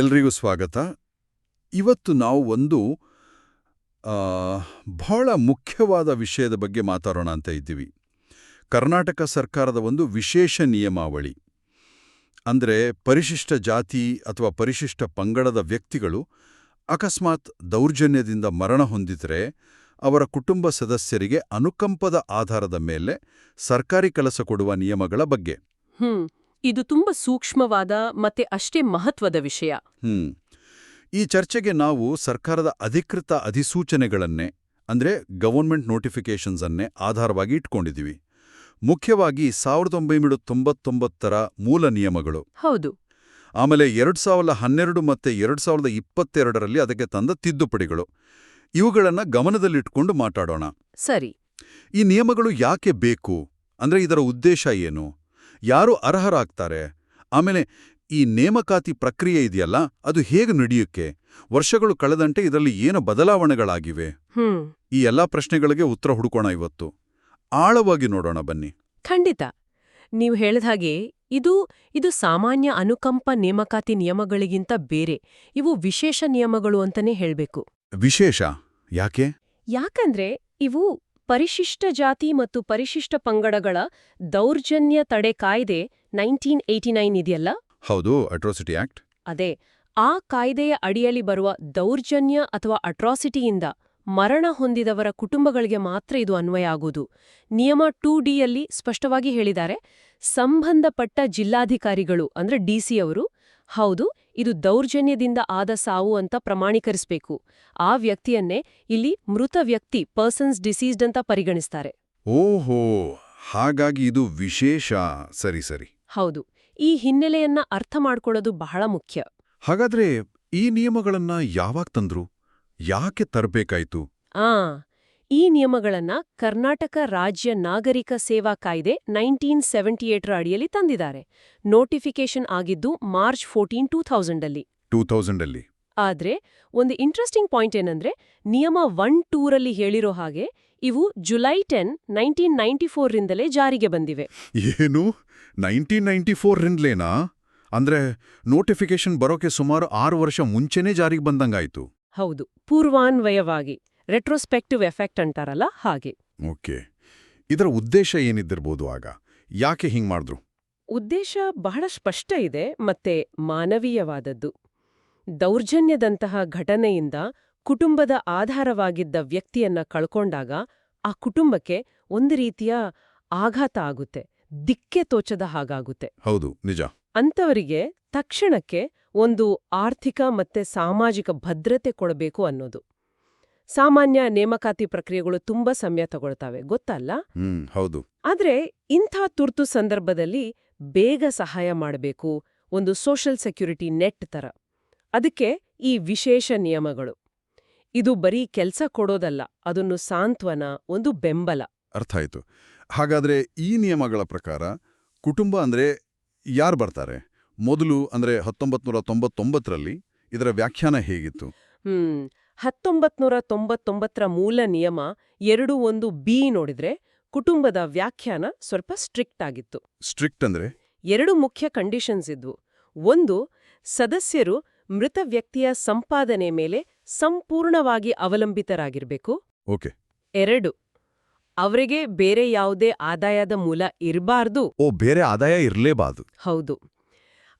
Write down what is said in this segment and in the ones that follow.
ಎಲ್ರಿಗೂ ಸ್ವಾಗತ. ಇವತ್ತು ನಾವು ಒಂದು ಬಹಳ ಮುಖ್ಯವಾದ ವಿಷಯದ ಬಗ್ಗೆ ಮಾತಾಡೋಣ ಅಂತ ಇದ್ದೀವಿ. ಕರ್ನಾಟಕ ಸರ್ಕಾರದ ಒಂದು ವಿಶೇಷ ನಿಯಮಾವಳಿ. ಅಂದರೆ ಪರಿಶಿಷ್ಟ ಜಾತಿ ಅಥವಾ ಪರಿಶಿಷ್ಟ ಪಂಗಡದ ವ್ಯಕ್ತಿಗಳು ಅಕಸ್ಮಾತ್ ದೌರ್ಜನ್ಯದಿಂದ ಮರಣ ಹೊಂದಿದರೆ ಅವರ ಕುಟುಂಬ ಸದಸ್ಯರಿಗೆ ಅನುಕಂಪದ ಆಧಾರದ ಮೇಲೆ ಸರ್ಕಾರಿ ಕೆಲಸ ಕೊಡುವ ನಿಯಮಗಳ ಬಗ್ಗೆ. ಇದು ತುಂಬಾ ಸೂಕ್ಷ್ಮವಾದ ಮತ್ತೆ ಅಷ್ಟೇ ಮಹತ್ವದ ವಿಷಯ. ಹ್ಮ್. ಈ ಚರ್ಚೆಗೆ ನಾವು ಸರ್ಕಾರದ ಅಧಿಕೃತ ಅಧಿಸೂಚನೆಗಳನ್ನೇ ಅಂದ್ರೆ ಗವರ್ಮೆಂಟ್ ನೋಟಿಫಿಕೇಶನ್ಸ್ ಅನ್ನೇ ಆಧಾರವಾಗಿ ಇಟ್ಕೊಂಡಿದ್ದೀವಿ ಮುಖ್ಯವಾಗಿ ಸಾವಿರದ ಒಂಬೈನೂರ ತೊಂಬತ್ತೊಂಬತ್ತರ ಮೂಲ ನಿಯಮಗಳು. ಹೌದು. ಆಮೇಲೆ ಎರಡ್ ಸಾವಿರದ ಹನ್ನೆರಡು ಮತ್ತೆ ಎರಡು ಸಾವಿರದ ಇಪ್ಪತ್ತೆರಡರಲ್ಲಿ ಅದಕ್ಕೆ ತಂದ ತಿದ್ದುಪಡಿಗಳು. ಇವುಗಳನ್ನ ಗಮನದಲ್ಲಿಟ್ಕೊಂಡು ಮಾತಾಡೋಣ. ಸರಿ. ಈ ನಿಯಮಗಳು ಯಾಕೆ ಬೇಕು? ಅಂದ್ರೆ ಇದರ ಉದ್ದೇಶ ಏನು? ಯಾರು ಅರ್ಹರಾಗ್ತಾರೆ? ಆಮೇಲೆ ಈ ನೇಮಕಾತಿ ಪ್ರಕ್ರಿಯೆ ಇದೆಯಲ್ಲ ಅದು ಹೇಗೆ ನಡೆಯುತ್ತೆ? ವರ್ಷಗಳು ಕಳೆದಂತೆ ಇದರಲ್ಲಿ ಏನು ಬದಲಾವಣೆಗಳಾಗಿವೆ? ಈ ಎಲ್ಲಾ ಪ್ರಶ್ನೆಗಳಿಗೆ ಉತ್ತರ ಹುಡುಕೋಣ ಇವತ್ತು. ಆಳವಾಗಿ ನೋಡೋಣ ಬನ್ನಿ. ಖಂಡಿತ. ನೀವು ಹೇಳಿದ ಹಾಗೆ ಇದು ಇದು ಸಾಮಾನ್ಯ ಅನುಕಂಪ ನೇಮಕಾತಿ ನಿಯಮಗಳಿಗಿಂತ ಬೇರೆ. ಇವು ವಿಶೇಷ ನಿಯಮಗಳು ಅಂತಾನೆ ಹೇಳಬೇಕು. ವಿಶೇಷ? ಯಾಕೆ? ಯಾಕಂದ್ರೆ ಇವು ಪರಿಶಿಷ್ಟ ಜಾತಿ ಮತ್ತು ಪರಿಶಿಷ್ಟ ಪಂಗಡಗಳ ದೌರ್ಜನ್ಯ ತಡೆ ಕಾಯ್ದೆ ನೈನ್ಟೀನ್ ಏಯ್ಟಿ ನೈನ್ ಇದೆಯಲ್ಲ? ಹೌದು ಅಟ್ರಾಸಿಟಿ ಆಕ್ಟ್ ಅದೇ ಆ ಕಾಯ್ದೆಯ ಅಡಿಯಲ್ಲಿ ಬರುವ ದೌರ್ಜನ್ಯ ಅಥವಾ ಅಟ್ರಾಸಿಟಿಯಿಂದ ಮರಣ ಹೊಂದಿದವರ ಕುಟುಂಬಗಳಿಗೆ ಮಾತ್ರ ಇದು ಅನ್ವಯ ಆಗುವುದು ನಿಯಮ ಟೂ ಡಿಯಲ್ಲಿ ಸ್ಪಷ್ಟವಾಗಿ ಹೇಳಿದ್ದಾರೆ ಸಂಬಂಧಪಟ್ಟ ಜಿಲ್ಲಾಧಿಕಾರಿಗಳು ಅಂದ್ರೆ ಡಿಸಿ ಅವರು ಹೌದು ಇದು ದೌರ್ಜನ್ಯದಿಂದ ಆದ ಸಾವು ಅಂತ ಪ್ರಮಾಣೀಕರಿಸಬೇಕು. ಆ ವ್ಯಕ್ತಿಯನ್ನೇ ಇಲ್ಲಿ ಮೃತ ವ್ಯಕ್ತಿ ಪರ್ಸನ್ಸ್ ಡಿಸೀಸ್ಡ್ ಅಂತ ಪರಿಗಣಿಸ್ತಾರೆ. ಓಹೋ ಹಾಗಾಗಿ ಇದು ವಿಶೇಷ. ಸರಿ ಸರಿ. ಹೌದು ಈ ಹಿನ್ನೆಲೆಯನ್ನ ಅರ್ಥ ಮಾಡ್ಕೊಳ್ಳೋದು ಬಹಳ ಮುಖ್ಯ. ಹಾಗಾದ್ರೆ ಈ ನಿಯಮಗಳನ್ನ ಯಾವಾಗ ತಂದ್ರು? ಯಾಕೆ ತರಬೇಕಾಯ್ತು? ಆ ಈ ನಿಯಮಗಳನ್ನ ಕರ್ನಾಟಕ ರಾಜ್ಯ ನಾಗರಿಕ ಸೇವಾ ಕಾಯ್ದೆ ನೈನ್ಟೀನ್ ಸೆವೆಂಟಿ ಏಟರ ಅಡಿಯಲ್ಲಿ ತಂದಿದ್ದಾರೆ. ನೋಟಿಫಿಕೇಶನ್ ಆಗಿದ್ದು ಮಾರ್ಚ್ ಫೋರ್ಟೀನ್ ಟೂ ಥೌಸಂಡಲ್ಲಿ ಟೂ ಥೌಸಂಡಲ್ಲಿ ಆದ್ರೆ ಒಂದು ಇಂಟ್ರೆಸ್ಟಿಂಗ್ ಪಾಯಿಂಟ್ ಏನಂದ್ರೆ ನಿಯಮ ಒನ್ ಟೂರಲ್ಲಿ ಹೇಳಿರೋ ಹಾಗೆ ಇವು ಜುಲೈ ಟೆನ್ ನೈನ್ಟೀನ್ ನೈಂಟಿ ಫೋರ್ರಿಂದಲೇ ಜಾರಿಗೆ ಬಂದಿವೆ. ಏನು? ನೈನ್ಟೀನ್ ನೈನ್ಟಿ ಫೋರ್ರಿಂದಲೇನಾ ಅಂದ್ರೆ ನೋಟಿಫಿಕೇಶನ್ ಬರೋಕೆ ಸುಮಾರು ಆರು ವರ್ಷ ಮುಂಚೆನೇ ಜಾರಿಗೆ ಬಂದಂಗಾಯ್ತು. ಹೌದು ಪೂರ್ವಾನ್ವಯವಾಗಿ. ರೆಟ್ರೋಸ್ಪೆಕ್ಟಿವ್ ಎಫೆಕ್ಟ್ ಅಂತಾರಲ್ಲ ಹಾಗೆ. ಓಕೆ. ಇದರ ಉದ್ದೇಶ ಏನಿದ್ದಿರ್ಬೋದು ಆಗ? ಯಾಕೆ ಹಿಂಗ್ ಮಾಡಿದ್ರು? ಉದ್ದೇಶ ಬಹಳ ಸ್ಪಷ್ಟ ಇದೆ ಮತ್ತೆ ಮಾನವೀಯವಾದದ್ದು. ದೌರ್ಜನ್ಯದಂತಹ ಘಟನೆಯಿಂದ ಕುಟುಂಬದ ಆಧಾರವಾಗಿದ್ದ ವ್ಯಕ್ತಿಯನ್ನ ಕಳ್ಕೊಂಡಾಗ ಆ ಕುಟುಂಬಕ್ಕೆ ಒಂದು ರೀತಿಯ ಆಘಾತ ಆಗುತ್ತೆ ದಿಕ್ಕೆ ತೋಚದ ಹಾಗಾಗುತ್ತೆ. ಹೌದು ನಿಜ. ಅಂಥವರಿಗೆ ತಕ್ಷಣಕ್ಕೆ ಒಂದು ಆರ್ಥಿಕ ಮತ್ತೆ ಸಾಮಾಜಿಕ ಭದ್ರತೆ ಕೊಡಬೇಕು ಅನ್ನೋದು. ಸಾಮಾನ್ಯ ನೇಮಕಾತಿ ಪ್ರಕ್ರಿಯೆಗಳು ತುಂಬಾ ಸಮಯ ತಗೊಳ್ತಾವೆ. ಗೊತ್ತಲ್ಲ ಹ್ಮ್ ಹೌದು. ಆದ್ರೆ ಇಂಥ ತುರ್ತು ಸಂದರ್ಭದಲ್ಲಿ ಬೇಗ ಸಹಾಯ ಮಾಡಬೇಕು. ಒಂದು ಸೋಷಲ್ ಸೆಕ್ಯುರಿಟಿ ನೆಟ್ ತರ. ಅದಕ್ಕೆ ಈ ವಿಶೇಷ ನಿಯಮಗಳು. ಇದು ಬರೀ ಕೆಲಸ ಕೊಡೋದಲ್ಲ ಅದನ್ನು ಸಾಂತ್ವನ ಒಂದು ಬೆಂಬಲ. ಅರ್ಥ ಆಯ್ತು. ಹಾಗಾದ್ರೆ ಈ ನಿಯಮಗಳ ಪ್ರಕಾರ ಕುಟುಂಬ ಅಂದ್ರೆ ಯಾರು ಬರ್ತಾರೆ? ಮೊದಲು ಅಂದ್ರೆ ಹತ್ತೊಂಬತ್ತು ನೂರ ತೊಂಬತ್ತೊಂಬತ್ತರಲ್ಲಿ ಇದರ ವ್ಯಾಖ್ಯಾನ ಹೇಗಿತ್ತು? ಹ್ಮ್ ಹತ್ತೊಂಬತ್ನೂರ ತೊಂಬತ್ತೊಂಬತ್ತರ ಮೂಲ ನಿಯಮ ಎರಡು ಒಂದು ಬಿ ನೋಡಿದ್ರೆ ಕುಟುಂಬದ ವ್ಯಾಖ್ಯಾನ ಸ್ವಲ್ಪ ಸ್ಟ್ರಿಕ್ಟ್ ಆಗಿತ್ತು. ಸ್ಟ್ರಿಕ್ಟ್ ಅಂದ್ರೆ? ಎರಡು ಮುಖ್ಯ ಕಂಡೀಷನ್ಸ್ ಇದ್ವು. ಒಂದು ಸದಸ್ಯರು ಮೃತ ವ್ಯಕ್ತಿಯ ಸಂಪಾದನೆ ಮೇಲೆ ಸಂಪೂರ್ಣವಾಗಿ ಅವಲಂಬಿತರಾಗಿರ್ಬೇಕು. ಓಕೆ. ಎರಡು ಅವರಿಗೆ ಬೇರೆ ಯಾವುದೇ ಆದಾಯದ ಮೂಲ ಇರಬಾರ್ದು. ಓ ಬೇರೆ ಆದಾಯ ಇರಲೇಬಾರ್ದು. ಹೌದು.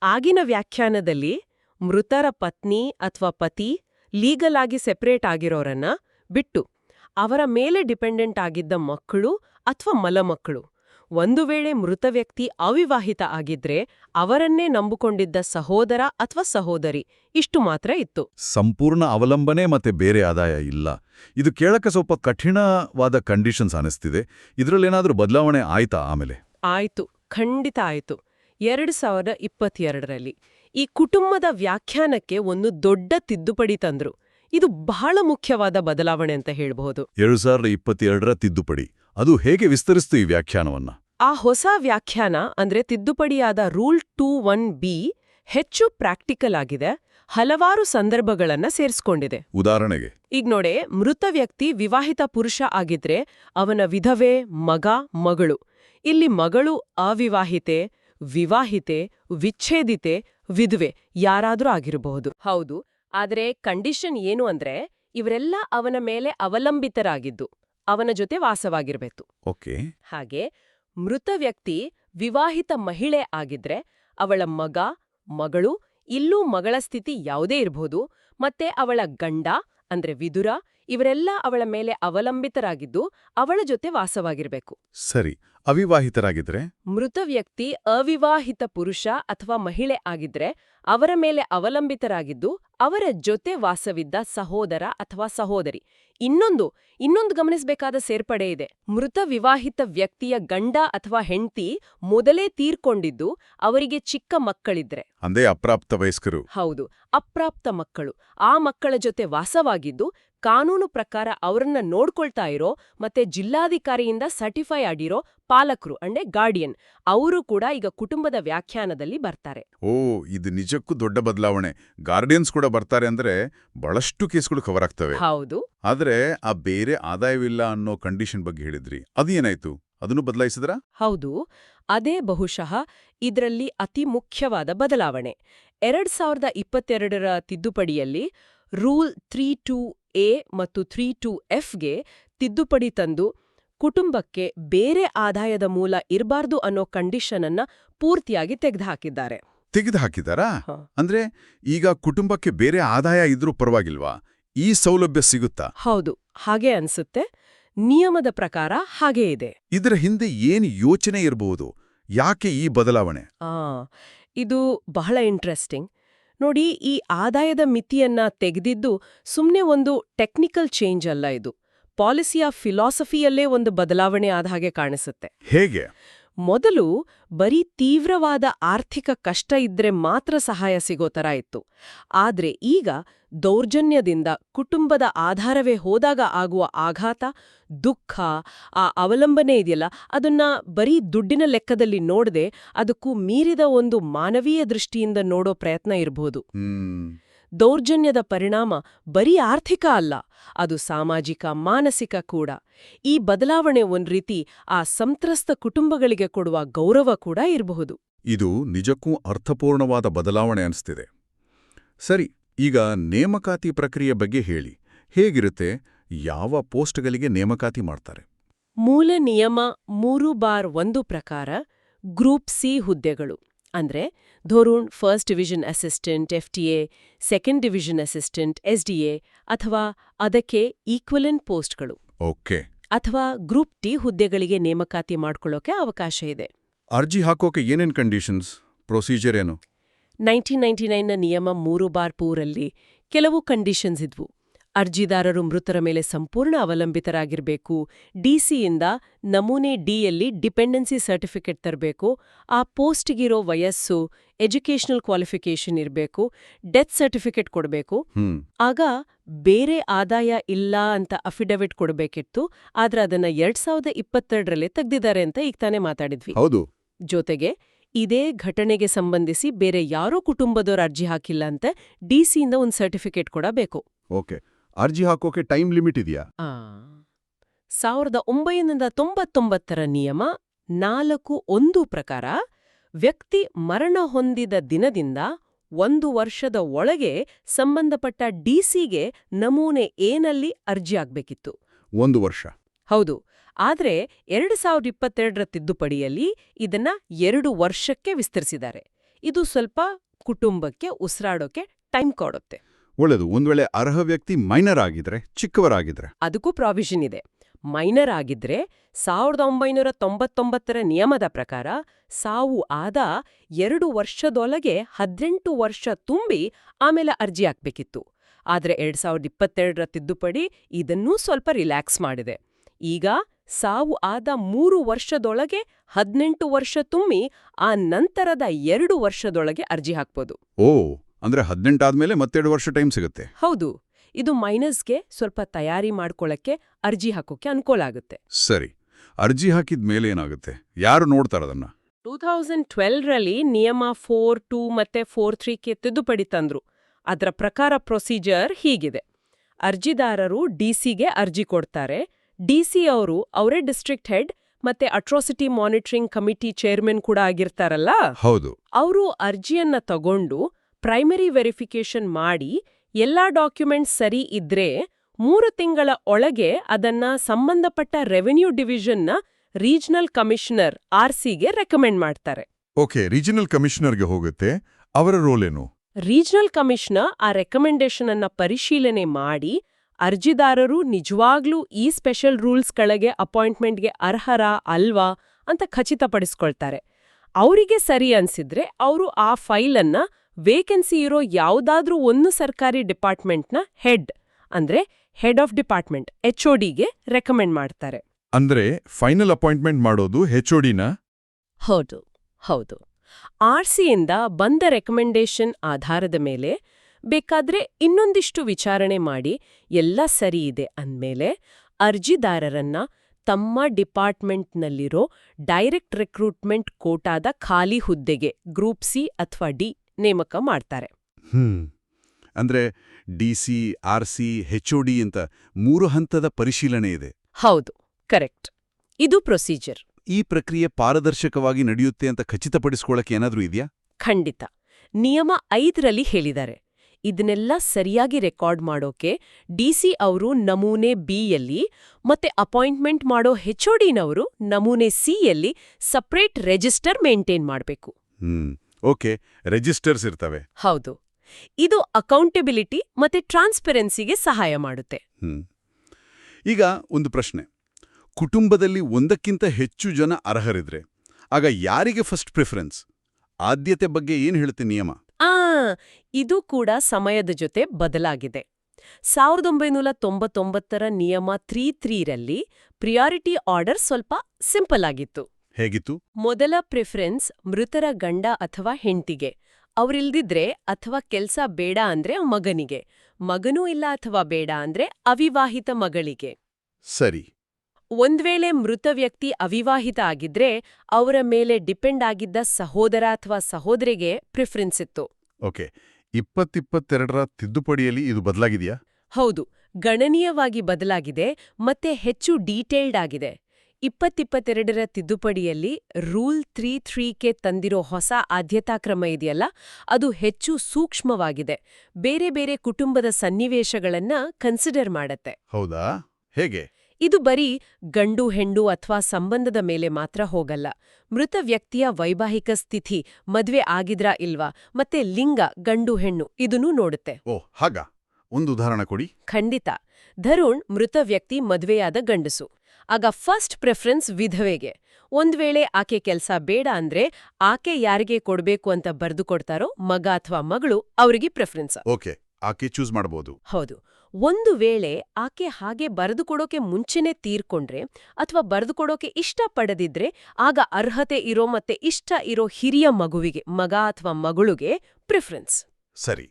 ಆಗಿನ ವ್ಯಾಖ್ಯಾನದಲ್ಲಿ ಮೃತರ ಪತ್ನಿ ಅಥವಾ ಪತಿ ಲೀಗಲ್ ಆಗಿ ಸೆಪರೇಟ್ ಆಗಿರೋರನ್ನ ಬಿಟ್ಟು ಅವರ ಮೇಲೆ ಡಿಪೆಂಡೆಂಟ್ ಆಗಿದ್ದ ಮಕ್ಕಳು ಅಥವಾ ಮಲಮಕ್ಕಳು ಒಂದು ವೇಳೆ ಮೃತ ವ್ಯಕ್ತಿ ಅವಿವಾಹಿತ ಆಗಿದ್ರೆ ಅವರನ್ನೇ ನಂಬಿಕೊಂಡಿದ್ದ ಸಹೋದರ ಅಥವಾ ಸಹೋದರಿ ಇಷ್ಟು ಮಾತ್ರ ಇತ್ತು. ಸಂಪೂರ್ಣ ಅವಲಂಬನೆ ಮತ್ತೆ ಬೇರೆ ಆದಾಯ ಇಲ್ಲ. ಇದು ಕೇಳಕ್ಕೆ ಸ್ವಲ್ಪ ಕಠಿಣವಾದ ಕಂಡೀಷನ್ಸ್ ಅನಿಸ್ತಿದೆ. ಇದರಲ್ಲೇನಾದ್ರೂ ಬದಲಾವಣೆ ಆಯ್ತಾ ಆಮೇಲೆ? ಆಯ್ತು ಖಂಡಿತ ಆಯ್ತು. ಎರಡು ಸಾವಿರದ ಇಪ್ಪತ್ತೆರಡರಲ್ಲಿ ಈ ಕುಟುಂಬದ ವ್ಯಾಖ್ಯಾನಕ್ಕೆ ಒಂದು ದೊಡ್ಡ ತಿದ್ದುಪಡಿ ತಂದ್ರು. ಇದು ಬಹಳ ಮುಖ್ಯವಾದ ಬದಲಾವಣೆ ಅಂತ ಹೇಳಬಹುದು. ಎರಡು ಸಾವಿರದ ಇಪ್ಪತ್ತೆರಡರ ತಿದ್ದುಪಡಿ. ಅದು ಹೇಗೆ ವಿಸ್ತರಿಸ್ತು ಈ ವ್ಯಾಖ್ಯಾನವನ್ನ? ಆ ಹೊಸ ವ್ಯಾಖ್ಯಾನ ಅಂದ್ರೆ ತಿದ್ದುಪಡಿಯಾದ ರೂಲ್ ಟೂ ಒನ್ ಬಿ ಹೆಚ್ಚು ಪ್ರಾಕ್ಟಿಕಲ್ ಆಗಿದೆ ಹಲವಾರು ಸಂದರ್ಭಗಳನ್ನ ಸೇರಿಸ್ಕೊಂಡಿದೆ. ಉದಾಹರಣೆಗೆ. ಈಗ ನೋಡೆ ಮೃತ ವ್ಯಕ್ತಿ ವಿವಾಹಿತ ಪುರುಷ ಆಗಿದ್ರೆ ಅವನ ವಿಧವೆ ಮಗ ಮಗಳು. ಇಲ್ಲಿ ಮಗಳು ಅವಿವಾಹಿತೆ ವಿವಾಹಿತೆ ವಿಚ್ಛೇದಿತೆ ವಿಧವೆ ಯಾರಾದ್ರೂ ಆಗಿರಬಹುದು. ಹೌದು ಆದರೆ ಕಂಡೀಷನ್ ಏನು ಅಂದ್ರೆ ಇವರೆಲ್ಲ ಅವನ ಮೇಲೆ ಅವಲಂಬಿತರಾಗಿದ್ದು ಅವನ ಜೊತೆ ವಾಸವಾಗಿರ್ಬೇಕು. ಓಕೆ. ಹಾಗೆ ಮೃತ ವ್ಯಕ್ತಿ ವಿವಾಹಿತ ಮಹಿಳೆ ಆಗಿದ್ರೆ ಅವಳ ಮಗ ಮಗಳು ಇಲ್ಲೂ ಮಗಳ ಸ್ಥಿತಿ ಯಾವುದೇ ಇರಬಹುದು ಮತ್ತೆ ಅವಳ ಗಂಡ ಅಂದ್ರೆ ವಿದುರ ಇವರೆಲ್ಲ ಅವಳ ಮೇಲೆ ಅವಲಂಬಿತರಾಗಿದ್ದು ಅವಳ ಜೊತೆ ವಾಸವಾಗಿರಬೇಕು. ಸರಿ ಅವಿವಾಹಿತರಾಗಿದ್ರೆ? ಮೃತ ವ್ಯಕ್ತಿ ಅವಿವಾಹಿತ ಪುರುಷ ಅಥವಾ ಮಹಿಳೆ ಆಗಿದ್ರೆ ಅವರ ಮೇಲೆ ಅವಲಂಬಿತರಾಗಿದ್ದು ಅವರ ಜೊತೆ ವಾಸವಿದ್ದ ಸಹೋದರ ಅಥವಾ ಸಹೋದರಿ. ಇನ್ನೊಂದು ಇನ್ನೊಂದು ಗಮನಿಸಬೇಕಾದ ಸೇರ್ಪಡೆ ಇದೆ. ಮೃತ ವಿವಾಹಿತ ವ್ಯಕ್ತಿಯ ಗಂಡ ಅಥವಾ ಹೆಂಡತಿ ಮೊದಲೇ ತೀರ್ಕೊಂಡಿದ್ದು ಅವರಿಗೆ ಚಿಕ್ಕ ಮಕ್ಕಳಿದ್ರೆ. ಅಂದೇ ಅಪ್ರಾಪ್ತ ವಯಸ್ಕರು. ಹೌದು ಅಪ್ರಾಪ್ತ ಮಕ್ಕಳು. ಆ ಮಕ್ಕಳ ಜೊತೆ ವಾಸವಾಗಿದ್ದು ಕಾನೂನು ಪ್ರಕಾರ ಅವರನ್ನ ನೋಡ್ಕೊಳ್ತಾ ಇರೋ ಮತ್ತೆ ಜಿಲ್ಲಾಧಿಕಾರಿಯಿಂದ ಸರ್ಟಿಫೈ ಆಗಿರೋ ಪಾಲಕರು ಅಂದ್ರೆ ಗಾರ್ಡಿಯನ್ ಅವರು ಕೂಡ ಈಗ ಕುಟುಂಬದ ವ್ಯಾಖ್ಯಾನದಲ್ಲಿ ಬರ್ತಾರೆ. ಓ ಇದು ನಿಜಕ್ಕೂ ದೊಡ್ಡ ಬದಲಾವಣೆ. ಗಾರ್ಡಿಯನ್ಸ್ ಕೂಡ ಬರ್ತಾರೆ ಅಂದ್ರೆ ಬಹಳಷ್ಟು ಕೇಸ್ಗಳು ಕವರ್ ಆಗ್ತವೆ. ಹೌದು. ಆದ್ರೆ ಆ ಬೇರೆ ಆದಾಯವಿಲ್ಲ ಅನ್ನೋ ಕಂಡೀಷನ್ ಬಗ್ಗೆ ಹೇಳಿದ್ರಿ. ಅದೇನಾಯ್ತು? ಅದನ್ನು ಬದಲಾಯಿಸಿದ್ರ? ಹೌದು. ಅದೇ ಬಹುಶಃ ಇದರಲ್ಲಿ ಅತಿ ಮುಖ್ಯವಾದ ಬದಲಾವಣೆ. ಎರಡ್ ಸಾವಿರದ ಇಪ್ಪತ್ತೆರಡರ ತಿದ್ದುಪಡಿಯಲ್ಲಿ ರೂಲ್ ತ್ರೀ ಟೂ ಎ ಮತ್ತು ತ್ರೀ ಟೂ ಎಫ್ಗೆ ತಿದ್ದುಪಡಿ ತಂದು ಕುಟುಂಬಕ್ಕೆ ಬೇರೆ ಆದಾಯದ ಮೂಲ ಇರಬಾರ್ದು ಅನ್ನೋ ಕಂಡೀಷನ್ ಅನ್ನ ಪೂರ್ತಿಯಾಗಿ ತೆಗೆದುಹಾಕಿದ್ದಾರೆ. ತೆಗೆದು ಹಾಕಿದಾರಾ ಅಂದ್ರೆ ಈಗ ಕುಟುಂಬಕ್ಕೆ ಬೇರೆ ಆದಾಯ ಇದ್ರೂ ಪರವಾಗಿಲ್ವಾ? ಈ ಸೌಲಭ್ಯ ಸಿಗುತ್ತಾ? ಹೌದು ಹಾಗೆ ಅನ್ಸುತ್ತೆ. ನಿಯಮದ ಪ್ರಕಾರ ಹಾಗೇ ಇದೆ. ಇದರ ಹಿಂದೆ ಏನು ಯೋಚನೆ ಇರಬಹುದು ಯಾಕೆ ಈ ಬದಲಾವಣೆ? ಆ ಇದು ಬಹಳ ಇಂಟ್ರೆಸ್ಟಿಂಗ್ ನೋಡಿ, ಈ ಆದಾಯದ ಮಿತಿಯನ್ನ ತೆಗೆದಿದ್ದು ಸುಮ್ಮನೆ ಒಂದು ಟೆಕ್ನಿಕಲ್ ಚೇಂಜ್ ಅಲ್ಲ ಇದು. ಪಾಲಿಸಿಯ ಫಿಲಾಸಫಿಯಲ್ಲೇ ಒಂದು ಬದಲಾವಣೆ ಆದ ಹಾಗೆ ಕಾಣಿಸುತ್ತೆ. ಹೇಗೆ? ಮೊದಲು ಬರೀ ತೀವ್ರವಾದ ಆರ್ಥಿಕ ಕಷ್ಟ ಇದ್ರೆ ಮಾತ್ರ ಸಹಾಯ ಸಿಗೋ ತರ ಇತ್ತು. ಆದ್ರೆ ಈಗ ದೌರ್ಜನ್ಯದಿಂದ ಕುಟುಂಬದ ಆಧಾರವೇ ಹೋದಾಗ ಆಗುವ ಆಘಾತ, ದುಃಖ, ಆ ಅವಲಂಬನೆ ಇದೆಯಲ್ಲ, ಅದನ್ನ ಬರೀ ದುಡ್ಡಿನ ಲೆಕ್ಕದಲ್ಲಿ ನೋಡದೆ ಅದಕ್ಕೂ ಮೀರಿದ ಒಂದು ಮಾನವೀಯ ದೃಷ್ಟಿಯಿಂದ ನೋಡೋ ಪ್ರಯತ್ನ ಇರಬಹುದು ದೌರ್ಜನ್ಯದ ಪರಿಣಾಮ ಬರೀ ಆರ್ಥಿಕ ಅಲ್ಲ ಅದು ಸಾಮಾಜಿಕ ಮಾನಸಿಕ ಕೂಡ. ಈ ಬದಲಾವಣೆ ಒಂದ್ ರೀತಿ ಆ ಸಂತ್ರಸ್ತ ಕುಟುಂಬಗಳಿಗೆ ಕೊಡುವ ಗೌರವ ಕೂಡ ಇರಬಹುದು. ಇದು ನಿಜಕ್ಕೂ ಅರ್ಥಪೂರ್ಣವಾದ ಬದಲಾವಣೆ ಅನಿಸ್ತಿದೆ. ಸರಿ ಈಗ ನೇಮಕಾತಿ ಪ್ರಕ್ರಿಯೆ ಬಗ್ಗೆ ಹೇಳಿ. ಹೇಗಿರುತ್ತೆ ಯಾವ ಪೋಸ್ಟ್ಗಳಿಗೆ ನೇಮಕಾತಿ ಮಾಡ್ತಾರೆ? ಮೂಲ ನಿಯಮ ಮೂರು ಬಾರ್ ಒಂದು ಪ್ರಕಾರ ಗ್ರೂಪ್ ಸಿ ಹುದ್ದೆಗಳು. ಅಂದ್ರೆ ಧೋರಣ್ first division assistant F T A second division assistant S D A ಅಥವಾ ಅದಕ್ಕೆ ಈಕ್ವಲೆಂಟ್ ಪೋಸ್ಟ್ಗಳು. ಓಕೆ. ಅಥವಾ ಗ್ರೂಪ್ ಟಿ ಹುದ್ದೆಗಳಿಗೆ ನೇಮಕಾತಿ ಮಾಡಿಕೊಳ್ಳೋಕೆ ಅವಕಾಶ ಇದೆ. ಅರ್ಜಿ ಹಾಕೋಕೆ ಏನೇನ್ ಕಂಡೀಷನ್ಸ್? ಪ್ರೊಸೀಜರ್ ಏನು? ನೈನ್ಟೀನ್ ನೈನ್ಟಿ ನೈನ್ನ ನಿಯಮ ಮೂರು ಬಾರ್ ಪೂರಲ್ಲಿ ಕೆಲವು ಕಂಡೀಷನ್ಸ್ ಇದ್ವು. ಅರ್ಜಿದಾರರು ಮೃತರ ಮೇಲೆ ಸಂಪೂರ್ಣ ಅವಲಂಬಿತರಾಗಿರಬೇಕು. ಡಿಸಿಯಿಂದ ನಮೂನೆ ಡಿಯಲ್ಲಿ ಡಿಪೆಂಡೆನ್ಸಿ ಸರ್ಟಿಫಿಕೇಟ್ ತರಬೇಕು. ಆ ಪೋಸ್ಟ್ಗಿರೋ ವಯಸ್ಸು ಎಜುಕೇಷನಲ್ ಕ್ವಾಲಿಫಿಕೇಷನ್ ಇರಬೇಕು ಡೆತ್ ಸರ್ಟಿಫಿಕೇಟ್ ಕೊಡಬೇಕು. ಆಗ ಬೇರೆ ಆದಾಯ ಇಲ್ಲ ಅಂತ ಅಫಿಡವಿಟ್ ಕೊಡಬೇಕಿತ್ತು. ಆದ್ರೆ ಅದನ್ನ ಎರಡ್ ಸಾವಿರದ ಇಪ್ಪತ್ತೆರಡರಲ್ಲೇ ತೆಗ್ದಿದ್ದಾರೆ ಅಂತ ಈಗ ತಾನೇ ಮಾತಾಡಿದ್ವಿ. ಹೌದು. ಜೊತೆಗೆ ಇದೇ ಘಟನೆಗೆ ಸಂಬಂಧಿಸಿ ಬೇರೆ ಯಾರೋ ಕುಟುಂಬದವರು ಅರ್ಜಿ ಹಾಕಿಲ್ಲ ಅಂತ ಡಿಸಿಯಿಂದ ಒಂದು ಸರ್ಟಿಫಿಕೇಟ್ ಕೊಡಬೇಕು. ಓಕೆ. ಅರ್ಜಿ ಹಾಕೋಕೆ ಟೈಮ್ ಲಿಮಿಟ್ ಇದೆಯಾ? ಸಾವಿರದ ಒಂಬೈನೂರ ತೊಂಬತ್ತೊಂಬತ್ತರ ನಿಯಮ ನಾಲ್ಕು ಒಂದು ಪ್ರಕಾರ ವ್ಯಕ್ತಿ ಮರಣ ಹೊಂದಿದ ದಿನದಿಂದ ಒಂದು ವರ್ಷದ ಒಳಗೆ ಸಂಬಂಧಪಟ್ಟ ಡಿಸಿಗೆ ನಮೂನೆ ಏನಲ್ಲಿ ಅರ್ಜಿ ಆಗ್ಬೇಕಿತ್ತು. ಒಂದು ವರ್ಷ. ಹೌದು ಆದರೆ ಎರಡು ಸಾವಿರದ ಇಪ್ಪತ್ತೆರಡರ ತಿದ್ದುಪಡಿಯಲ್ಲಿ ಇದನ್ನ ಎರಡು ವರ್ಷಕ್ಕೆ ವಿಸ್ತರಿಸಿದ್ದಾರೆ. ಇದು ಸ್ವಲ್ಪ ಕುಟುಂಬಕ್ಕೆ ಉಸಿರಾಡೋಕೆ ಟೈಮ್ ಕೊಡುತ್ತೆ. ಒಳ್ಳೆದು. ಒಂದ್ ವೇಳೆ ಅರ್ಹ ವ್ಯಕ್ತಿ ಮೈನರ್ ಆಗಿದ್ರೆ ಚಿಕ್ಕವರಾಗಿದ್ರೆ? ಅದಕ್ಕೂ ಪ್ರಾವಿಷನ್ ಇದೆ. ಮೈನರ್ ಆಗಿದ್ರೆ ಸಾವಿರದ ಒಂಬೈನೂರ ತೊಂಬತ್ತೊಂಬತ್ತರ ನಿಯಮದ ಪ್ರಕಾರ ಸಾವು ಆದ ಎರಡು ವರ್ಷದೊಳಗೆ ಹದಿನೆಂಟು ವರ್ಷ ತುಂಬಿ ಆಮೇಲೆ ಅರ್ಜಿ ಹಾಕ್ಬೇಕಿತ್ತು. ಆದರೆ ಎರಡು ಸಾವಿರದ ಇಪ್ಪತ್ತೆರಡರ ತಿದ್ದುಪಡಿ ಇದನ್ನೂ ಸ್ವಲ್ಪ ರಿಲ್ಯಾಕ್ಸ್ ಮಾಡಿದೆ. ಈಗ ಸಾವು ಆದ ಮೂರು ವರ್ಷದೊಳಗೆ ಹದಿನೆಂಟು ವರ್ಷ ತುಂಬಿ ಆ ನಂತರದ ಎರಡು ವರ್ಷದೊಳಗೆ ಅರ್ಜಿ ಹಾಕ್ಬೋದು. ಓ ಅಂದ್ರೆ ಹದಿನೆಂಟಾದ್ಮೇಲೆ ಮತ್ತೆರಡು ವರ್ಷ ಟೈಮ್ ಸಿಗುತ್ತೆ. ಹೌದು. ಇದು ಮೈನಸ್ಗೆ ಸ್ವಲ್ಪ ತಯಾರಿ ಮಾಡ್ಕೊಳ್ಳಕ್ಕೆ ಅರ್ಜಿ ಹಾಕೋಕೆ ಅನುಕೂಲ ಆಗುತ್ತೆ. ಸರಿ. ಅರ್ಜಿ ಹಾಕಿದ ಮೇಲೆ ಏನಾಗುತ್ತೆ? ಯಾರು ನೋಡ್ತಾರದನ್ನ ಟೂ ತೌಸಂಡ್ ಟ್ವೆಲ್ವ್ರಲ್ಲಿ ನಿಯಮ ಫೋರ್ ಟೂ ಮತ್ತೆ ಫೋರ್ ತ್ರೀಕ್ಕೆ ತಿದ್ದುಪಡಿ ತಂದ್ರು. ಅದರ ಪ್ರಕಾರ ಪ್ರೊಸೀಜರ್ ಹೀಗಿದೆ. ಅರ್ಜಿದಾರರು ಡಿಸಿಗೆ ಅರ್ಜಿ ಕೊಡ್ತಾರೆ. ಡಿಸಿ ಅವರು ಅವರೇ ಡಿಸ್ಟ್ರಿಕ್ಟ್ ಹೆಡ್ ಮತ್ತೆ ಅಟ್ರಾಸಿಟಿ ಮಾನಿಟರಿಂಗ್ ಕಮಿಟಿ ಚೇರ್ಮನ್ ಕೂಡ ಆಗಿರ್ತಾರಲ್ಲ? ಹೌದು. ಅವರು ಅರ್ಜಿಯನ್ನ ತಗೊಂಡು ಪ್ರೈಮರಿ ವೆರಿಫಿಕೇಶನ್ ಮಾಡಿ ಎಲ್ಲಾ ಡಾಕ್ಯುಮೆಂಟ್ಸ್ ಸರಿ ಇದ್ರೆ ಮೂರು ತಿಂಗಳ ಒಳಗೆ ಅದನ್ನ ಸಂಬಂಧಪಟ್ಟ ರೆವೆನ್ಯೂ ಡಿವಿಷನ್ನ ರೀಜನಲ್ ಕಮಿಷನರ್ ಆರ್ಸಿಗೆ ರೆಕಮೆಂಡ್ ಮಾಡ್ತಾರೆ. ಓಕೆ ರೀಜನಲ್ ಕಮಿಷನರ್ಗೆ ಹೋಗುತ್ತೆ. ಅವರ ರೋಲ್ ಏನು? ರೀಜನಲ್ ಕಮಿಷನರ್ ಆ ರೆಕಮೆಂಡೇಶನ್ ಅನ್ನ ಪರಿಶೀಲನೆ ಮಾಡಿ ಅರ್ಜಿದಾರರು ನಿಜವಾಗ್ಲೂ ಈ ಸ್ಪೆಷಲ್ ರೂಲ್ಸ್ ಕೆಳಗೆ ಅಪಾಯಿಂಟ್ಮೆಂಟ್ಗೆ ಅರ್ಹರ ಅಲ್ವಾ ಅಂತ ಖಚಿತಪಡಿಸ್ಕೊಳ್ತಾರೆ. ಅವರಿಗೆ ಸರಿ ಅನ್ಸಿದ್ರೆ ಅವರು ಆ ಫೈಲನ್ನ ಅನ್ನ ವೇಕೆನ್ಸಿ ಇರೋ ಯಾವುದಾದ್ರೂ ಒಂದು ಸರ್ಕಾರಿ ಡಿಪಾರ್ಟ್ಮೆಂಟ್ನ ಹೆಡ್ ಅಂದ್ರೆ ಹೆಡ್ ಆಫ್ ಡಿಪಾರ್ಟ್ಮೆಂಟ್ ಎಚ್ಒಡಿಗೆ ರೆಕಮೆಂಡ್ ಮಾಡ್ತಾರೆ. ಅಂದ್ರೆ ಫೈನಲ್ ಅಪಾಯಿಂಟ್ಮೆಂಟ್ ಮಾಡೋದು ಹೆಚ್ಒಡಿನ ಹೌದು ಹೌದು. ಆರ್ ಸಿಯಿಂದ ಬಂದ ರೆಕಮೆಂಡೇಶನ್ ಆಧಾರದ ಮೇಲೆ ಬೇಕಾದ್ರೆ ಇನ್ನೊಂದಿಷ್ಟು ವಿಚಾರಣೆ ಮಾಡಿ ಎಲ್ಲ ಸರಿ ಇದೆ ಅಂದ್ಮೇಲೆ ಅರ್ಜಿದಾರರನ್ನ ತಮ್ಮ ಡಿಪಾರ್ಟ್ಮೆಂಟ್ನಲ್ಲಿರೋ ಡೈರೆಕ್ಟ್ ರಿಕ್ರೂಟ್ಮೆಂಟ್ ಕೋಟಾದ ಖಾಲಿ ಹುದ್ದೆಗೆ ಗ್ರೂಪ್ ಸಿ ಅಥವಾ ಡಿ ನೇಮಕ ಮಾಡ್ತಾರೆ. ಹ್ಮ್. ಅಂದ್ರೆ ಡಿಸಿ ಆರ್ಸಿ ಹೆಚ್ಒಡಿ ಅಂತ ಮೂರು ಹಂತದ ಪರಿಶೀಲನೆ ಇದೆ. ಹೌದು ಕರೆಕ್ಟ್. ಇದು ಪ್ರೊಸೀಜರ್. ಈ ಪ್ರಕ್ರಿಯೆ ಪಾರದರ್ಶಕವಾಗಿ ನಡೆಯುತ್ತೆ ಅಂತ ಖಚಿತಪಡಿಸ್ಕೊಳ್ಳಕ್ಕೆ ಏನಾದ್ರೂ ಇದೆಯಾ? ಖಂಡಿತ. ನಿಯಮ ಐದರಲ್ಲಿ ಹೇಳಿದ್ದಾರೆ. ಇದನ್ನೆಲ್ಲ ಸರಿಯಾಗಿ ರೆಕಾರ್ಡ್ ಮಾಡೋಕೆ ಡಿಸಿ ಅವರು ನಮೂನೆ ಬಿಯಲ್ಲಿ ಮತ್ತೆ ಅಪಾಯಿಂಟ್ಮೆಂಟ್ ಮಾಡೋ ಹೆಚ್ಒಡಿನವರು ನಮೂನೆ ಸಿಯಲ್ಲಿ ಸಪ್ರೇಟ್ ರೆಜಿಸ್ಟರ್ ಮೇಂಟೈನ್ ಮಾಡಬೇಕು. ಹ್ಮ್. ಓಕೆ ರಿಜಿಸ್ಟರ್ಸ್ ಇರ್ತವೆ. ಹೌದು. ಇದು ಅಕೌಂಟೆಬಿಲಿಟಿ ಮತ್ತೆ ಟ್ರಾನ್ಸ್ಪರೆನ್ಸಿಗೆ ಸಹಾಯ ಮಾಡುತ್ತೆ. ಈಗ ಒಂದು ಪ್ರಶ್ನೆ. ಕುಟುಂಬದಲ್ಲಿ ಒಂದಕ್ಕಿಂತ ಹೆಚ್ಚು ಜನ ಅರ್ಹರಿದ್ರೆ ಆಗ ಯಾರಿಗೆ ಫಸ್ಟ್ ಪ್ರಿಫರೆನ್ಸ್ ಆದ್ಯತೆ ಬಗ್ಗೆ ಏನ್ ಹೇಳುತ್ತೆ ನಿಯಮ? ಆ ಇದು ಕೂಡ ಸಮಯದ ಜೊತೆ ಬದಲಾಗಿದೆ. ಸಾವಿರದ ಒಂಬೈನೂರ ತೊಂಬತ್ತೊಂಬತ್ತರ ನಿಯಮ ತ್ರೀ ತ್ರೀರಲ್ಲಿ ಪ್ರಿಯಾರಿಟಿ ಆರ್ಡರ್ ಸ್ವಲ್ಪ ಸಿಂಪಲ್ ಆಗಿತ್ತು. ಹೇಗಿತ್ತು? ಮೊದಲ ಪ್ರಿಫರೆನ್ಸ್ ಮೃತರ ಗಂಡ ಅಥವಾ ಹೆಂಡತಿಗೆ. ಅವರಿಲ್ದಿದ್ರೆ ಅಥವಾ ಕೆಲ್ಸ ಬೇಡ ಅಂದ್ರೆ ಮಗನಿಗೆ. ಮಗನೂ ಇಲ್ಲ ಅಥವಾ ಬೇಡ ಅಂದ್ರೆ ಅವಿವಾಹಿತ ಮಗಳಿಗೆ. ಸರಿ. ಒಂದ್ವೇಳೆ ಮೃತ ವ್ಯಕ್ತಿ ಅವಿವಾಹಿತ ಆಗಿದ್ರೆ ಅವರ ಮೇಲೆ ಡಿಪೆಂಡ್ ಆಗಿದ್ದ ಸಹೋದರ ಅಥವಾ ಸಹೋದರಿಗೆ ಪ್ರಿಫರೆನ್ಸ್ ಇತ್ತು. ಓಕೆ. ಇಪ್ಪತ್ತಿಪ್ಪತ್ತೆರಡರ ತಿದ್ದುಪಡಿಯಲ್ಲಿ ಇದು ಬದಲಾಗಿದೆಯಾ? ಹೌದು. ಗಣನೀಯವಾಗಿ ಬದಲಾಗಿದೆ ಮತ್ತೆ ಹೆಚ್ಚು ಡೀಟೇಲ್ಡ್ ಆಗಿದೆ. ಇಪ್ಪತ್ತಿಪ್ಪತ್ತೆರಡರ ತಿದ್ದುಪಡಿಯಲ್ಲಿ ರೂಲ್ ತ್ರೀ ತ್ರೀಗೆ ತಂದಿರೋ ಹೊಸ ಆದ್ಯತಾ ಕ್ರಮ ಇದೆಯಲ್ಲ? ಅದು ಹೆಚ್ಚು ಸೂಕ್ಷ್ಮವಾಗಿದೆ. ಬೇರೆ ಬೇರೆ ಕುಟುಂಬದ ಸನ್ನಿವೇಶಗಳನ್ನ ಕನ್ಸಿಡರ್ ಮಾಡತ್ತೆ. ಹೌದಾ? ಹೇಗೆ? ಇದು ಬರೀ ಗಂಡು ಹೆಂಡು ಅಥವಾ ಸಂಬಂಧದ ಮೇಲೆ ಮಾತ್ರ ಹೋಗಲ್ಲ. ಮೃತ ವ್ಯಕ್ತಿಯ ವೈವಾಹಿಕ ಸ್ಥಿತಿ ಮದ್ವೆ ಆಗಿದ್ರಾ ಇಲ್ವಾ? ಮತ್ತೆ ಲಿಂಗ ಗಂಡು ಹೆಣ್ಣು ಇದನ್ನೂ ನೋಡುತ್ತೆ. ಓ ಹಾಗ? ಒಂದು ಉದಾಹರಣೆ ಕೊಡಿ. ಖಂಡಿತ. ಧರುಣ್ ಮೃತ ವ್ಯಕ್ತಿ ಮದ್ವೆಯಾದ ಗಂಡಸು. ಆಗ ಫಸ್ಟ್ ಪ್ರೆಫರೆನ್ಸ್ ವಿಧವೆಗೆ. ಒಂದು ವೇಳೆ ಆಕೆ ಕೆಲ್ಸ ಬೇಡ ಅಂದ್ರೆ ಆಕೆ ಯಾರಿಗೆ ಕೊಡ್ಬೇಕು ಅಂತ ಬರ್ದು ಕೊಡ್ತಾರೋ ಮಗ ಅಥವಾ ಮಗಳು ಅವರಿಗೆ ಪ್ರೆಫರೆನ್ಸ್ ಓಕೆ ಆಕೆ ಚೂಸ್ ಮಾಡಬಹುದು ಹೌದು. ಒಂದು ವೇಳೆ ಆಕೆ ಹಾಗೆ ಬರೆದುಕೊಡೋಕೆ ಮುಂಚೆನೇ ತೀರ್ಕೊಂಡ್ರೆ ಅಥವಾ ಬರೆದುಕೊಡೋಕೆ ಇಷ್ಟ ಪಡೆದಿದ್ರೆ ಆಗ ಅರ್ಹತೆ ಇರೋ ಮತ್ತೆ ಇಷ್ಟ ಇರೋ ಹಿರಿಯ ಮಗುವಿಗೆ ಮಗ ಅಥವಾ ಮಗಳುಗೆ ಪ್ರಿಫರೆನ್ಸ್ ಸರಿ.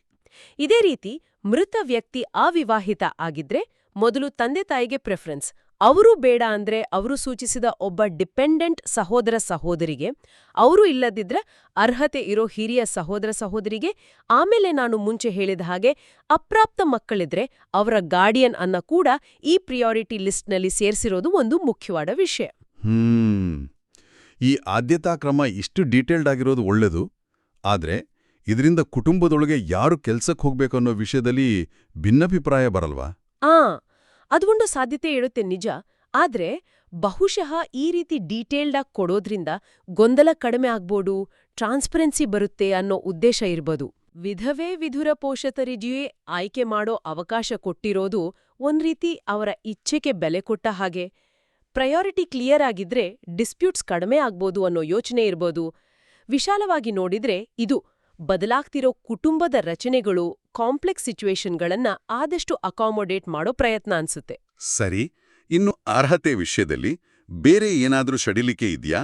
ಇದೇ ರೀತಿ ಮೃತ ವ್ಯಕ್ತಿ ಅವಿವಾಹಿತ ಆಗಿದ್ರೆ ಮೊದಲು ತಂದೆ ತಾಯಿಗೆ ಪ್ರಿಫರೆನ್ಸ್ ಅವರು ಬೇಡ ಅಂದ್ರೆ ಅವರು ಸೂಚಿಸಿದ ಒಬ್ಬ ಡಿಪೆಂಡೆಂಟ್ ಸಹೋದರ ಸಹೋದರಿಗೆ ಅವರು ಇಲ್ಲದಿದ್ರೆ ಅರ್ಹತೆ ಇರೋ ಹಿರಿಯ ಸಹೋದರ ಸಹೋದರಿಗೆ ಆಮೇಲೆ ನಾನು ಮುಂಚೆ ಹೇಳಿದ ಹಾಗೆ ಅಪ್ರಾಪ್ತ ಮಕ್ಕಳಿದ್ರೆ ಅವರ ಗಾರ್ಡಿಯನ್ ಅನ್ನ ಕೂಡ ಈ ಪ್ರಿಯಾರಿಟಿ ಲಿಸ್ಟ್ನಲ್ಲಿ ಸೇರಿಸಿರೋದು ಒಂದು ಮುಖ್ಯವಾದ ವಿಷಯ. ಈ ಆದ್ಯತಾ ಕ್ರಮ ಇಷ್ಟು ಡೀಟೇಲ್ಡ್ ಆಗಿರೋದು ಒಳ್ಳೆದು. ಆದ್ರೆ ಇದರಿಂದ ಕುಟುಂಬದೊಳಗೆ ಯಾರು ಕೆಲ್ಸಕ್ಕೆ ಹೋಗ್ಬೇಕನ್ನೋ ವಿಷಯದಲ್ಲಿ ಭಿನ್ನಾಭಿಪ್ರಾಯ ಬರಲ್ವಾ? ಆ ಅದೊಂದು ಸಾಧ್ಯತೆ ಇರುತ್ತೆ ನಿಜ. ಆದ್ರೆ ಬಹುಶಃ ಈ ರೀತಿ ಡೀಟೇಲ್ಡ್ ಆಗಿ ಕೊಡೋದ್ರಿಂದ ಗೊಂದಲ ಕಡಿಮೆ ಆಗ್ಬೋದು, ಟ್ರಾನ್ಸ್ಪರೆನ್ಸಿ ಬರುತ್ತೆ ಅನ್ನೋ ಉದ್ದೇಶ ಇರ್ಬೋದು. ವಿಧವೇ ವಿಧುರ ಪೋಷಕರಿಗೆಯೇ ಆಯ್ಕೆ ಮಾಡೋ ಅವಕಾಶ ಕೊಟ್ಟಿರೋದು ಒಂದ್ ರೀತಿ ಅವರ ಇಚ್ಛೆಗೆ ಬೆಲೆ ಕೊಟ್ಟ ಹಾಗೆ. ಪ್ರಯಾರಿಟಿ ಕ್ಲಿಯರ್ ಆಗಿದ್ರೆ ಡಿಸ್ಪ್ಯೂಟ್ಸ್ ಕಡಿಮೆ ಆಗ್ಬೋದು ಅನ್ನೋ ಯೋಚನೆ ಇರ್ಬೋದು. ವಿಶಾಲವಾಗಿ ನೋಡಿದ್ರೆ ಇದು ಬದಲಾಗ್ತಿರೋ ಕುಟುಂಬದ ರಚನೆಗಳು ಕಾಂಪ್ಲೆಕ್ಸ್ ಸಿಚುವೇಶನ್ಗಳನ್ನ ಆದಷ್ಟು ಅಕಾಮೊಡೇಟ್ ಮಾಡೋ ಪ್ರಯತ್ನ ಅನ್ಸುತ್ತೆ. ಸರಿ ಇನ್ನು ಅರ್ಹತೆ ವಿಷಯದಲ್ಲಿ ಬೇರೆ ಏನಾದರೂ ಸಡಿಲಿಕೆ ಇದೆಯಾ?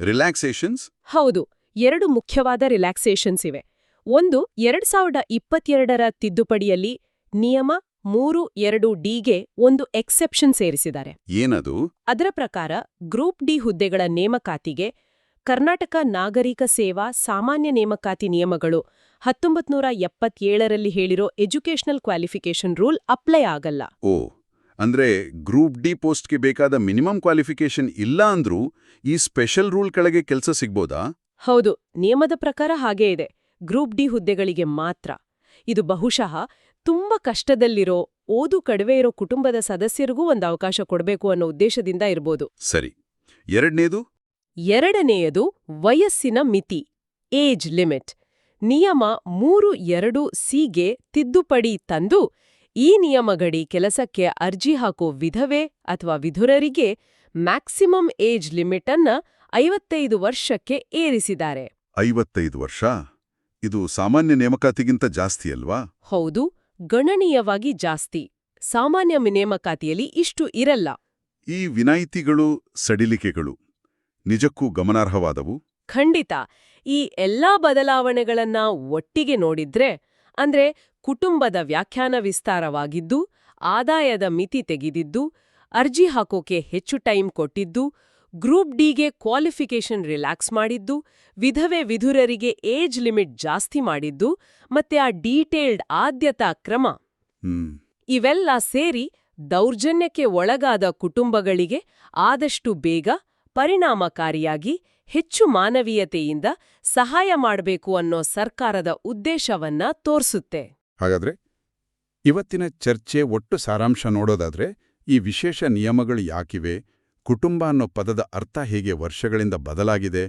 ರಿಲ್ಯಾಕ್ಸೇಷನ್ಸ್? ಹೌದು ಎರಡು ಮುಖ್ಯವಾದ ರಿಲ್ಯಾಕ್ಸೇಷನ್ಸ್ ಇವೆ. ಒಂದು ಎರಡ್ ಸಾವಿರದ ಇಪ್ಪತ್ತೆರಡರ ತಿದ್ದುಪಡಿಯಲ್ಲಿ ನಿಯಮ ಮೂರು ಎರಡು ಡಿಗೆ ಒಂದು ಎಕ್ಸೆಪ್ಷನ್ ಸೇರಿಸಿದ್ದಾರೆ. ಏನದು? ಅದರ ಪ್ರಕಾರ ಗ್ರೂಪ್ ಡಿ ಹುದ್ದೆಗಳ ನೇಮಕಾತಿಗೆ ಕರ್ನಾಟಕ ನಾಗರಿಕ ಸೇವಾ ಸಾಮಾನ್ಯ ನೇಮಕಾತಿ ನಿಯಮಗಳು ಹತ್ತೊಂಬತ್ನೂರ ಎಪ್ಪತ್ತೇಳರಲ್ಲಿ ಹೇಳಿರೋ ಎಜುಕೇಷನಲ್ ಕ್ವಾಲಿಫಿಕೇಷನ್ ರೂಲ್ ಅಪ್ಲೈ ಆಗಲ್ಲ. ಓ ಅಂದ್ರೆ ಗ್ರೂಪ್ ಡಿ ಪೋಸ್ಟ್ಗೆ ಬೇಕಾದ ಮಿನಿಮಮ್ ಕ್ವಾಲಿಫಿಕೇಶನ್ ಇಲ್ಲ ಅಂದ್ರೂ ಈ ಸ್ಪೆಷಲ್ ರೂಲ್ ಕೆಳಗೆ ಕೆಲಸ ಸಿಗ್ಬೋದಾ? ಹೌದು ನಿಯಮದ ಪ್ರಕಾರ ಹಾಗೇ ಇದೆ. ಗ್ರೂಪ್ ಡಿ ಹುದ್ದೆಗಳಿಗೆ ಮಾತ್ರ. ಇದು ಬಹುಶಃ ತುಂಬಾ ಕಷ್ಟದಲ್ಲಿರೋ ಓದು ಕಡಿಮೆ ಇರೋ ಕುಟುಂಬದ ಸದಸ್ಯರಿಗೂ ಒಂದು ಅವಕಾಶ ಕೊಡಬೇಕು ಅನ್ನೋ ಉದ್ದೇಶದಿಂದ ಇರ್ಬೋದು. ಸರಿ ಎರಡನೇದು? ಎರಡನೆಯದು ವಯಸ್ಸಿನ ಮಿತಿ ಏಜ್ ಲಿಮಿಟ್. ನಿಯಮ ಮೂರು ಎರಡು ಸಿಗೆ ತಿದ್ದುಪಡಿ ತಂದು ಈ ನಿಯಮಗಡಿ ಕೆಲಸಕ್ಕೆ ಅರ್ಜಿ ಹಾಕೋ ವಿಧವೆ ಅಥವಾ ವಿಧುರರಿಗೆ ಮ್ಯಾಕ್ಸಿಮಮ್ ಏಜ್ ಲಿಮಿಟ್ ಅನ್ನ ಐವತ್ತೈದು ವರ್ಷಕ್ಕೆ ಏರಿಸಿದ್ದಾರೆ. ಐವತ್ತೈದು ವರ್ಷ? ಇದು ಸಾಮಾನ್ಯ ನೇಮಕಾತಿಗಿಂತ ಜಾಸ್ತಿ ಅಲ್ವಾ? ಹೌದು ಗಣನೀಯವಾಗಿ ಜಾಸ್ತಿ. ಸಾಮಾನ್ಯ ನೇಮಕಾತಿಯಲ್ಲಿ ಇಷ್ಟು ಇರಲ್ಲ. ಈ ವಿನಾಯಿತಿಗಳು ಸಡಿಲಿಕೆಗಳು ನಿಜಕ್ಕೂ ಗಮನಾರ್ಹವಾದವು? ಖಂಡಿತ. ಈ ಎಲ್ಲಾ ಬದಲಾವಣೆಗಳನ್ನ ಒಟ್ಟಿಗೆ ನೋಡಿದ್ರೆ ಅಂದ್ರೆ ಕುಟುಂಬದ ವ್ಯಾಖ್ಯಾನ ವಿಸ್ತಾರವಾಗಿದ್ದು ಆದಾಯದ ಮಿತಿ ತೆಗೆದಿದ್ದು ಅರ್ಜಿ ಹಾಕೋಕೆ ಹೆಚ್ಚು ಟೈಮ್ ಕೊಟ್ಟಿದ್ದು ಗ್ರೂಪ್ ಡಿಗೆ ಕ್ವಾಲಿಫಿಕೇಷನ್ ರಿಲ್ಯಾಕ್ಸ್ ಮಾಡಿದ್ದು ವಿಧವೆ ವಿಧುರರಿಗೆ ಏಜ್ ಲಿಮಿಟ್ ಜಾಸ್ತಿ ಮಾಡಿದ್ದು ಮತ್ತೆ ಆ ಡೀಟೇಲ್ಡ್ ಆದ್ಯತಾ ಕ್ರಮ. ಇವೆಲ್ಲ ಸೇರಿ ದೌರ್ಜನ್ಯಕ್ಕೆ ಒಳಗಾದ ಕುಟುಂಬಗಳಿಗೆ ಆದಷ್ಟು ಬೇಗ ಪರಿಣಾಮಕಾರಿಯಾಗಿ ಹೆಚ್ಚು ಮಾನವೀಯತೆಯಿಂದ ಸಹಾಯ ಮಾಡಬೇಕು ಅನ್ನೋ ಸರ್ಕಾರದ ಉದ್ದೇಶವನ್ನ ತೋರಿಸುತ್ತೆ. ಹಾಗಾದ್ರೆ ಇವತ್ತಿನ ಚರ್ಚೆ ಒಟ್ಟು ಸಾರಾಂಶ ನೋಡೋದಾದ್ರೆ ಈ ವಿಶೇಷ ನಿಯಮಗಳು ಯಾಕಿವೆ, ಕುಟುಂಬ ಅನ್ನೋ ಪದದ ಅರ್ಥ ಹೇಗೆ ವರ್ಷಗಳಿಂದ ಬದಲಾಗಿದೆ,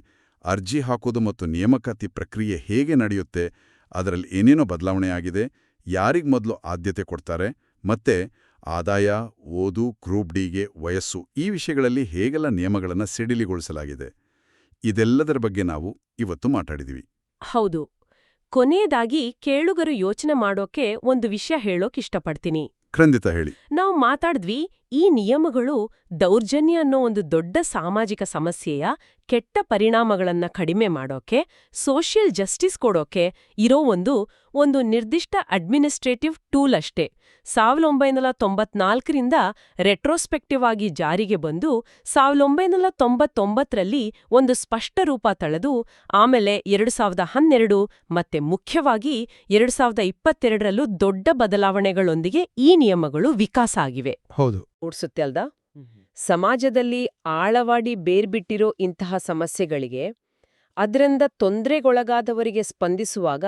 ಅರ್ಜಿ ಹಾಕೋದು ಮತ್ತು ನೇಮಕಾತಿ ಪ್ರಕ್ರಿಯೆ ಹೇಗೆ ನಡೆಯುತ್ತೆ, ಅದರಲ್ಲಿ ಏನೇನೋ ಬದಲಾವಣೆ ಆಗಿದೆ, ಯಾರಿಗ್ ಮೊದಲು ಆದ್ಯತೆ ಕೊಡ್ತಾರೆ, ಮತ್ತೆ ಆದಾಯ, ಓದು, ಗ್ರೂಪ್ ಡಿಗೆ ವಯಸ್ಸು ಈ ವಿಷಯಗಳಲ್ಲಿ ಹೇಗೆಲ್ಲ ನಿಯಮಗಳನ್ನು ಸಿಡಿಲಿಗೊಳಿಸಲಾಗಿದೆ. ಇದೆಲ್ಲದರ ಬಗ್ಗೆ ನಾವು ಇವತ್ತು ಮಾತಾಡಿದೀವಿ. ಹೌದು. ಕೊನೆಯದಾಗಿ ಕೇಳುಗರು ಯೋಚನೆ ಮಾಡೋಕೆ ಒಂದು ವಿಷಯ ಹೇಳೋಕ್ ಇಷ್ಟಪಡ್ತೀನಿ. ಖಂಡಿತ ಹೇಳಿ. ನಾವು ಮಾತಾಡಿದ್ವಿ ಈ ನಿಯಮಗಳು ದೌರ್ಜನ್ಯ ಅನ್ನೋ ಒಂದು ದೊಡ್ಡ ಸಾಮಾಜಿಕ ಸಮಸ್ಯೆಯ ಕೆಟ್ಟ ಪರಿಣಾಮಗಳನ್ನ ಕಡಿಮೆ ಮಾಡೋಕೆ ಸೋಷಿಯಲ್ ಜಸ್ಟಿಸ್ ಕೊಡೋಕೆ ಇರೋ ಒಂದು ಒಂದು ನಿರ್ದಿಷ್ಟ ಅಡ್ಮಿನಿಸ್ಟ್ರೇಟಿವ್ ಟೂಲ್ ಅಷ್ಟೇ. ಸಾವಿರದ ಒಂಬೈನೂರ ತೊಂಬತ್ನಾಲ್ಕರಿಂದ ರೆಟ್ರೋಸ್ಪೆಕ್ಟಿವ್ ಆಗಿ ಜಾರಿಗೆ ಬಂದು ಸಾವಿರದ ಒಂಬೈನೂರ ತೊಂಬತ್ತೊಂಬತ್ತರಲ್ಲಿ ಒಂದು ಸ್ಪಷ್ಟ ರೂಪ ತಳೆದು ಆಮೇಲೆ ಎರಡು ಸಾವಿರದ ಹನ್ನೆರಡು ಮತ್ತೆ ಮುಖ್ಯವಾಗಿ ಎರಡು ಸಾವಿರದ ಇಪ್ಪತ್ತೆರಡರಲ್ಲೂ ದೊಡ್ಡ ಬದಲಾವಣೆಗಳೊಂದಿಗೆ ಈ ನಿಯಮಗಳು ವಿಕಾಸ ಆಗಿವೆ. ಹೌದು. ಓಡಿಸುತ್ತೆ ಅಲ್ದಾ? ಸಮಾಜದಲ್ಲಿ ಆಳವಾಡಿ ಬೇರ್ಬಿಟ್ಟಿರೋ ಇಂತಹ ಸಮಸ್ಯೆಗಳಿಗೆ ಅದರಿಂದ ತೊಂದರೆಗೊಳಗಾದವರಿಗೆ ಸ್ಪಂದಿಸುವಾಗ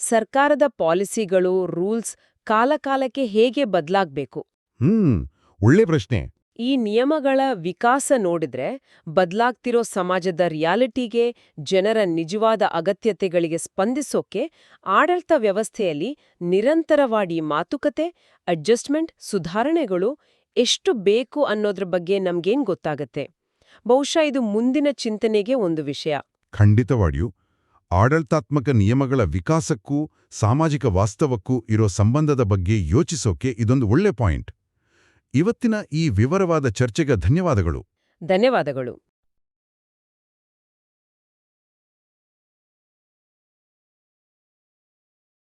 ಸರ್ಕಾರದ ಪಾಲಿಸಿಗಳು ರೂಲ್ಸ್ ಕಾಲಕಾಲಕ್ಕೆ ಹೇಗೆ ಬದಲಾಗಬೇಕು? ಹ್ಮ್ ಒಳ್ಳೆ ಪ್ರಶ್ನೆ. ಈ ನಿಯಮಗಳ ವಿಕಾಸ ನೋಡಿದ್ರೆ ಬದಲಾಗ್ತಿರೋ ಸಮಾಜದ ರಿಯಾಲಿಟಿಗೆ ಜನರ ನಿಜವಾದ ಅಗತ್ಯತೆಗಳಿಗೆ ಸ್ಪಂದಿಸೋಕೆ ಆಡಳಿತ ವ್ಯವಸ್ಥೆಯಲ್ಲಿ ನಿರಂತರವಾಗಿ ಮಾತುಕತೆ ಅಡ್ಜಸ್ಟ್ಮೆಂಟ್ ಸುಧಾರಣೆಗಳು ಎಷ್ಟು ಬೇಕು ಅನ್ನೋದ್ರ ಬಗ್ಗೆ ನಮ್ಗೇನ್ ಗೊತ್ತಾಗತ್ತೆ. ಬಹುಶಃ ಇದು ಮುಂದಿನ ಚಿಂತನೆಗೆ ಒಂದು ವಿಷಯ. ಖಂಡಿತವಾಗಿಯೂ ಆಡಳಿತಾತ್ಮಕ ನಿಯಮಗಳ ವಿಕಾಸಕ್ಕೂ ಸಾಮಾಜಿಕ ವಾಸ್ತವಕ್ಕೂ ಇರೋ ಸಂಬಂಧದ ಬಗ್ಗೆ ಯೋಚಿಸೋಕೆ ಇದೊಂದು ಒಳ್ಳೆ ಪಾಯಿಂಟ್. ಇವತ್ತಿನ ಈ ವಿವರವಾದ ಚರ್ಚೆಗೆ ಧನ್ಯವಾದಗಳು. ಧನ್ಯವಾದಗಳು.